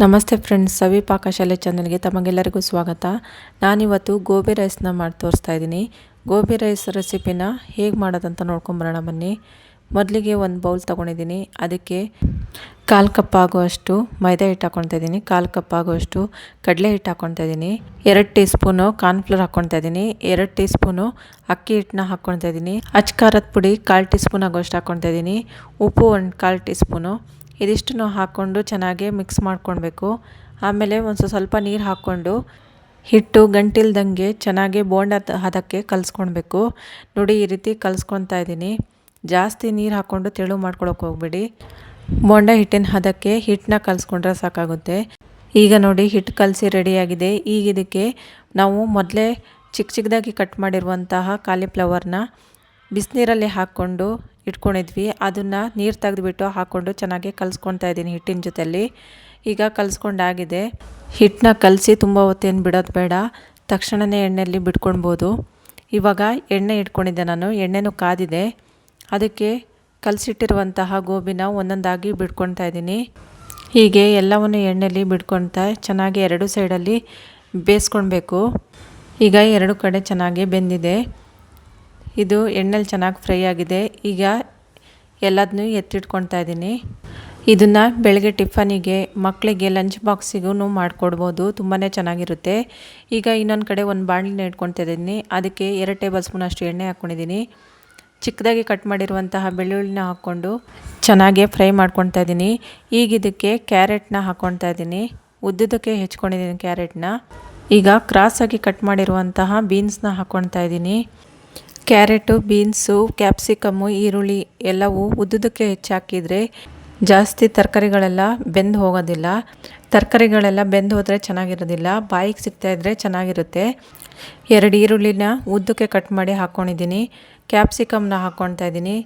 ನಮಸ್ತೆ ಫ್ರೆಂಡ್ಸ್, ಸವಿ ಪಾಕಶಾಲೆ ಚಾನಲ್ಗೆ ತಮಗೆಲ್ಲರಿಗೂ ಸ್ವಾಗತ. ನಾನಿವತ್ತು ಗೋಬಿ ರೈಸ್ನ ಮಾಡಿ ತೋರಿಸ್ತಾ ಇದ್ದೀನಿ. ಗೋಬಿ ರೈಸ್ ರೆಸಿಪಿನ ಹೇಗೆ ಮಾಡೋದಂತ ನೋಡ್ಕೊಂಬರೋಣ ಬನ್ನಿ. ಮೊದಲಿಗೆ ಒಂದು ಬೌಲ್ ತೊಗೊಂಡಿದ್ದೀನಿ. ಅದಕ್ಕೆ ಕಾಲು ಕಪ್ ಆಗುವಷ್ಟು ಮೈದಾ ಹಿಟ್ಟು ಹಾಕ್ಕೊಳ್ತಾ ಇದ್ದೀನಿ. ಕಾಲು ಕಪ್ ಆಗುವಷ್ಟು ಕಡಲೆ ಹಿಟ್ಟು ಹಾಕ್ಕೊಳ್ತಾ ಇದ್ದೀನಿ. ಎರಡು ಟೀ ಸ್ಪೂನು ಕಾರ್ನ್ಫ್ಲೋರ್ ಹಾಕ್ಕೊಳ್ತಾ ಇದ್ದೀನಿ. ಎರಡು ಟೀ ಸ್ಪೂನು ಅಕ್ಕಿ ಹಿಟ್ಟನ್ನ ಹಾಕ್ಕೊಳ್ತಾ ಇದ್ದೀನಿ. ಅಚ್ಕಾರದ ಪುಡಿ ಕಾಲು ಟೀ ಸ್ಪೂನ್ ಆಗುವಷ್ಟು ಹಾಕ್ಕೊಳ್ತಾ ಇದ್ದೀನಿ. ಉಪ್ಪು ಒಂದು ಕಾಲು ಟೀ ಸ್ಪೂನು ಇದಿಷ್ಟನ್ನು ಹಾಕ್ಕೊಂಡು ಚೆನ್ನಾಗಿ ಮಿಕ್ಸ್ ಮಾಡ್ಕೊಳ್ಬೇಕು. ಆಮೇಲೆ ಒಂದು ಸ್ವಲ್ಪ ನೀರು ಹಾಕ್ಕೊಂಡು ಹಿಟ್ಟು ಗಂಟಿಲ್ದಂಗೆ ಚೆನ್ನಾಗಿ ಬೋಂಡ ಹದಕ್ಕೆ ಕಲಿಸ್ಕೊಳ್ಬೇಕು. ನೋಡಿ ಈ ರೀತಿ ಕಲಿಸ್ಕೊತಾ ಇದ್ದೀನಿ. ಜಾಸ್ತಿ ನೀರು ಹಾಕ್ಕೊಂಡು ತೆಳು ಮಾಡ್ಕೊಳಕ್ಕೆ ಹೋಗ್ಬೇಡಿ. ಬೋಂಡ ಹಿಟ್ಟಿನ ಹದಕ್ಕೆ ಹಿಟ್ಟನ್ನ ಕಲಿಸ್ಕೊಂಡ್ರೆ ಸಾಕಾಗುತ್ತೆ. ಈಗ ನೋಡಿ ಹಿಟ್ಟು ಕಲಸಿ ರೆಡಿಯಾಗಿದೆ. ಈಗ ಇದಕ್ಕೆ ನಾವು ಮೊದಲೇ ಚಿಕ್ಕ ಚಿಕ್ಕದಾಗಿ ಕಟ್ ಮಾಡಿರುವಂತಹ ಕಾಲಿಫ್ಲವರ್ನ ಬಿಸಿನೀರಲ್ಲಿ ಹಾಕ್ಕೊಂಡು ಇಟ್ಕೊಂಡಿದ್ವಿ. ಅದನ್ನು ನೀರು ತೆಗೆದುಬಿಟ್ಟು ಹಾಕ್ಕೊಂಡು ಚೆನ್ನಾಗಿ ಕಲಿಸ್ಕೊಳ್ತಾ ಇದ್ದೀನಿ ಹಿಟ್ಟಿನ ಜೊತೆಯಲ್ಲಿ ಈಗ ಕಲಿಸ್ಕೊಂಡಾಗಿದೆ. ಹಿಟ್ಟನ್ನ ಕಲಸಿ ತುಂಬ ಹೊತ್ತೇನು ಬಿಡೋದು ಬೇಡ. ತಕ್ಷಣವೇ ಎಣ್ಣೆಯಲ್ಲಿ ಬಿಟ್ಕೊಳ್ಬೋದು. ಇವಾಗ ಎಣ್ಣೆ ಇಟ್ಕೊಂಡಿದ್ದೆ ನಾನು. ಎಣ್ಣೆನೂ ಕಾದಿದೆ. ಅದಕ್ಕೆ ಕಲಸಿಟ್ಟಿರುವಂತಹ ಗೋಬಿನ ಒಂದೊಂದಾಗಿ ಬಿಡ್ಕೊಳ್ತಾ ಇದ್ದೀನಿ. ಹೀಗೆ ಎಲ್ಲವನ್ನು ಎಣ್ಣೆಯಲ್ಲಿ ಬಿಡ್ಕೊಳ್ತಾ ಚೆನ್ನಾಗಿ ಎರಡು ಸೈಡಲ್ಲಿ ಬೇಯಿಸ್ಕೊಳ್ಬೇಕು. ಈಗ ಎರಡು ಕಡೆ ಚೆನ್ನಾಗಿ ಬೆಂದಿದೆ. ಇದು ಎಣ್ಣೆಲಿ ಚೆನ್ನಾಗಿ ಫ್ರೈ ಆಗಿದೆ. ಈಗ ಎಲ್ಲದನ್ನೂ ಎತ್ತಿಟ್ಕೊಳ್ತಾ ಇದ್ದೀನಿ. ಇದನ್ನು ಬೆಳಗ್ಗೆ ಟಿಫನಿಗೆ ಮಕ್ಕಳಿಗೆ ಲಂಚ್ ಬಾಕ್ಸಿಗೂ ಮಾಡಿಕೊಡ್ಬೋದು. ತುಂಬಾ ಚೆನ್ನಾಗಿರುತ್ತೆ. ಈಗ ಇನ್ನೊಂದು ಕಡೆ ಒಂದು ಬಾಣಲಿನ ಇಟ್ಕೊಳ್ತಾ ಇದ್ದೀನಿ. ಅದಕ್ಕೆ ಎರಡು ಟೇಬಲ್ ಸ್ಪೂನ್ ಅಷ್ಟು ಎಣ್ಣೆ ಹಾಕ್ಕೊಂಡಿದ್ದೀನಿ ಚಿಕ್ಕದಾಗಿ ಕಟ್ ಮಾಡಿರುವಂತಹ ಬೆಳ್ಳುಳ್ಳಿನ ಹಾಕ್ಕೊಂಡು ಚೆನ್ನಾಗಿ ಫ್ರೈ ಮಾಡ್ಕೊಳ್ತಾ ಇದ್ದೀನಿ. ಈಗ ಇದಕ್ಕೆ ಕ್ಯಾರೆಟ್ನ ಹಾಕ್ಕೊಳ್ತಾ ಇದ್ದೀನಿ. ಉದ್ದುದಕ್ಕೆ ಹೆಚ್ಕೊಂಡಿದ್ದೀನಿ ಕ್ಯಾರೆಟ್ನ. ಈಗ ಕ್ರಾಸಾಗಿ ಕಟ್ ಮಾಡಿರುವಂತಹ ಬೀನ್ಸ್ನ ಹಾಕ್ಕೊಳ್ತಾ ಇದ್ದೀನಿ. ಕ್ಯಾರೆಟು, ಬೀನ್ಸು ಕ್ಯಾಪ್ಸಿಕಮ್ಮು ಈರುಳ್ಳಿ ಎಲ್ಲವೂ ಉದ್ದುದಕ್ಕೆ ಹೆಚ್ಚಾಕಿದರೆ ಜಾಸ್ತಿ ತರಕಾರಿಗಳೆಲ್ಲ ಬೆಂದು ಹೋಗೋದಿಲ್ಲ. ತರಕಾರಿಗಳೆಲ್ಲ ಬೆಂದು ಹೋದರೆ ಚೆನ್ನಾಗಿರೋದಿಲ್ಲ. ಬಾಯಿಗೆ ಸಿಗ್ತಾ ಇದ್ದರೆ ಚೆನ್ನಾಗಿರುತ್ತೆ. ಎರಡು ಈರುಳ್ಳಿನ ಉದ್ದಕ್ಕೆ ಕಟ್ ಮಾಡಿ ಹಾಕ್ಕೊಂಡಿದ್ದೀನಿ ಕ್ಯಾಪ್ಸಿಕಮ್ನ ಹಾಕ್ಕೊಳ್ತಾ ಇದ್ದೀನಿ.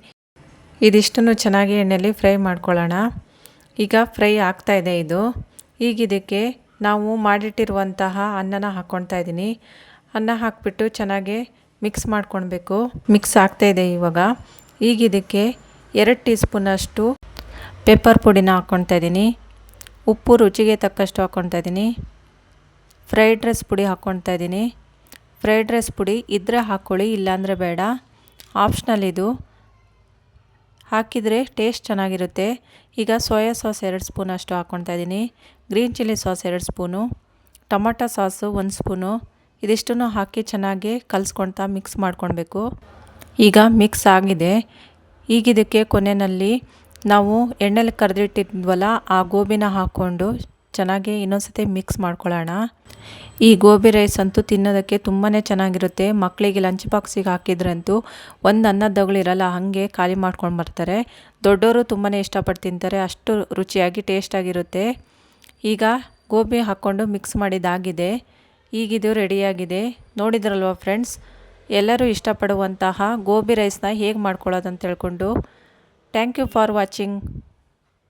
ಇದಿಷ್ಟನ್ನು ಚೆನ್ನಾಗಿ ಎಣ್ಣೆಯಲ್ಲಿ ಫ್ರೈ ಮಾಡ್ಕೊಳ್ಳೋಣ. ಈಗ ಫ್ರೈ ಆಗ್ತಾ ಇದೆ ಇದು. ಈಗ ಇದಕ್ಕೆ ನಾವು ಮಾಡಿಟ್ಟಿರುವಂತಹ ಅನ್ನನ ಹಾಕ್ಕೊಳ್ತಾ ಇದ್ದೀನಿ. ಅನ್ನ ಹಾಕಿಬಿಟ್ಟು ಚೆನ್ನಾಗಿ ಮಿಕ್ಸ್ ಮಾಡ್ಕೊಳ್ಬೇಕು. ಮಿಕ್ಸ್ ಆಗ್ತಾಯಿದೆ ಇವಾಗ. ಈಗ ಇದಕ್ಕೆ ಎರಡು ಟೀ ಸ್ಪೂನಷ್ಟು ಪೆಪ್ಪರ್ ಪುಡಿನ ಹಾಕ್ಕೊಳ್ತಾ ಇದ್ದೀನಿ ಉಪ್ಪು ರುಚಿಗೆ ತಕ್ಕಷ್ಟು ಹಾಕ್ಕೊಳ್ತಾ ಇದ್ದೀನಿ ಫ್ರೈಡ್ ರೈಸ್ ಪುಡಿ ಹಾಕ್ಕೊಳ್ತಾ ಇದ್ದೀನಿ ಫ್ರೈಡ್ ರೈಸ್ ಪುಡಿ ಇದ್ದರೆ ಹಾಕ್ಕೊಳ್ಳಿ ಇಲ್ಲಾಂದರೆ ಬೇಡ. ಆಪ್ಷನಲ್ ಇದು. ಹಾಕಿದರೆ ಟೇಸ್ಟ್ ಚೆನ್ನಾಗಿರುತ್ತೆ. ಈಗ ಸೋಯಾ ಸಾಸ್ ಎರಡು ಸ್ಪೂನ್ ಅಷ್ಟು ಹಾಕ್ಕೊಳ್ತಾ ಇದ್ದೀನಿ ಗ್ರೀನ್ ಚಿಲ್ಲಿ ಸಾಸ್ ಎರಡು ಸ್ಪೂನು. ಟೊಮಟೊ ಸಾಸು ಒಂದು ಸ್ಪೂನು. ಇದಿಷ್ಟನ್ನು ಹಾಕಿ ಚೆನ್ನಾಗಿ ಕಲಿಸ್ಕೊಳ್ತಾ ಮಿಕ್ಸ್ ಮಾಡ್ಕೊಳ್ಬೇಕು. ಈಗ ಮಿಕ್ಸ್ ಆಗಿದೆ. ಈಗಿದಕ್ಕೆ ಕೊನೆಯಲ್ಲಿ ನಾವು ಎಣ್ಣೆಲಿ ಕರೆದಿಟ್ಟಿದ್ವಲ್ಲ, ಆ ಗೋಬಿನ ಹಾಕ್ಕೊಂಡು ಚೆನ್ನಾಗಿ ಇನ್ನೊಂದ್ಸತಿ ಮಿಕ್ಸ್ ಮಾಡ್ಕೊಳ್ಳೋಣ. ಈ ಗೋಬಿ ರೈಸ್ ಅಂತೂ ತಿನ್ನೋದಕ್ಕೆ ತುಂಬಾ ಚೆನ್ನಾಗಿರುತ್ತೆ. ಮಕ್ಕಳಿಗೆ ಲಂಚ್ ಬಾಕ್ಸಿಗೆ ಹಾಕಿದ್ರಂತೂ ಒಂದು ಅನ್ನದಗಳಿರಲ್ಲ ಹಾಗೆ ಖಾಲಿ ಮಾಡ್ಕೊಂಡು ಬರ್ತಾರೆ. ದೊಡ್ಡವರು ತುಂಬಾ ಇಷ್ಟಪಟ್ಟು ತಿಂತಾರೆ, ಅಷ್ಟು ರುಚಿಯಾಗಿ ಟೇಸ್ಟಾಗಿರುತ್ತೆ ಈಗ ಗೋಬಿ ಹಾಕ್ಕೊಂಡು ಮಿಕ್ಸ್ ಮಾಡಿದ್ದಾಗಿದೆ. ಈಗಿದು ರೆಡಿಯಾಗಿದೆ. ನೋಡಿದ್ರಲ್ವ ಫ್ರೆಂಡ್ಸ್? ಎಲ್ಲರೂ ಇಷ್ಟಪಡುವಂತಹ ಗೋಬಿ ರೈಸ್ನ ಹೇಗೆ ಮಾಡ್ಕೊಳ್ಳೋದು ಅಂತ ಹೇಳ್ಕೊಂಡು ಥ್ಯಾಂಕ್ ಯು ಫಾರ್ ವಾಚಿಂಗ್.